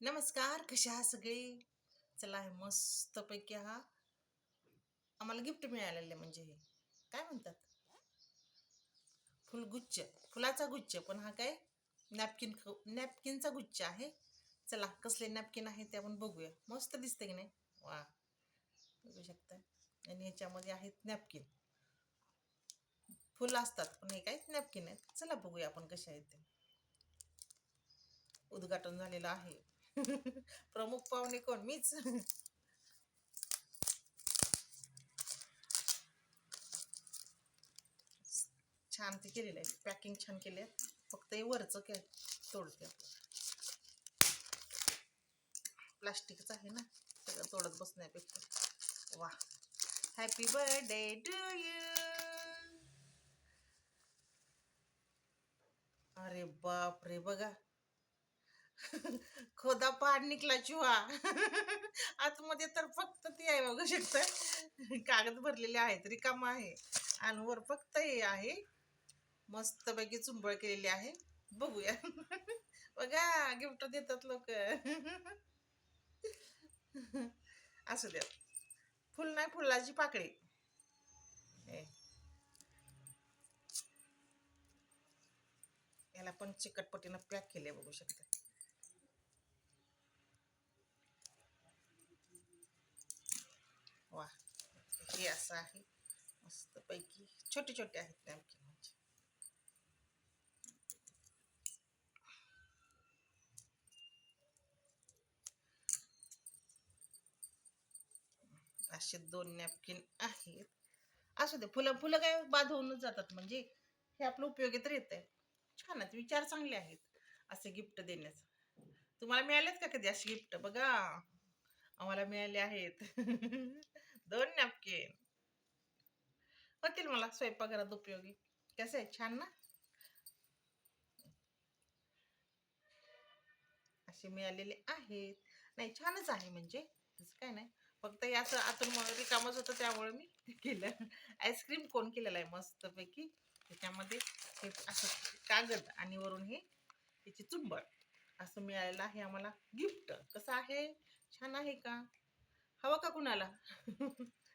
नमस्कार कशा आहात सगळे? चला हे मस्तपैकी हा. आम्हाला गिफ्ट मिळालेले म्हणजे हे. काय म्हणतात? फुलगुच्छ. फुलाचा गुच्छ पण हा काय? नॅपकिन नॅपकिनचा गुच्छ आहे. चला कसले नॅपकिन आहे ते आपण बघूया. मस्त दिसते की नाही? वा. बघू शकता. आणि ह्याच्यामध्ये आहेत नॅपकिन फुलं असतात पण हे काय नॅपकिन आहेत. चला बघूया आपण कसे आहेत ते. उद्घाटन झालेलं आहे. प्रमुख पाहुणे कोण? मीच. छान ते केलेलं आहे. पॅकिंग छान केले फक्त हे वरचं काय तोडते प्लास्टिकच आहे ना. सगळं तोडत बसण्यापेक्षा. वा. हॅपी बर्थडे टू यू अरे बाप रे बघा. खोदा पाड निकला चुहा. आतमध्ये तर फक्त ती आहे बघू शकता. कागद भरलेले आहेत रिकाम आहे. आणि वर फक्त हे आहे. मस्तपैकी चुंबळ केलेली आहे. बघूया. बघा गिफ्ट देतात लोक. असू द्या. फुल नाही फुलाची पाकळी. हे. याला पण चिकटपटीनं पॅक केले बघू शकता वा हे असं आहे. मस्तपैकी छोटे छोटे आहेत नॅपकिन म्हणजे असे दोन नॅपकिन आहेत. असू दे फुलं फुलं काय बाद होऊनच जातात म्हणजे हे आपलं उपयोगी तर येत आहे छान आहेत विचार चांगले आहेत. असे गिफ्ट देण्याचं. तुम्हाला मिळालेत का कधी असे गिफ्ट बघा. आम्हाला मिळाले आहेत. दोन नॅपकिन होतील मला स्वयंपाकघरात उपयोगी. कसे आहे छान ना? असे मिळालेले आहेत. नाही छानच आहे म्हणजे. तसं काय नाही. फक्त हे असं आतून रिकामच होतं त्यामुळे मी ते केलं. आईस्क्रीम कोण केलेलं आहे मस्तपैकी. त्याच्यामध्ये हे असं कागद आणि वरून हे त्याची चुंबळ असं मिळालेलं आहे आम्हाला. गिफ्ट. कसं आहे? छान आहे का? हवं का कुणाला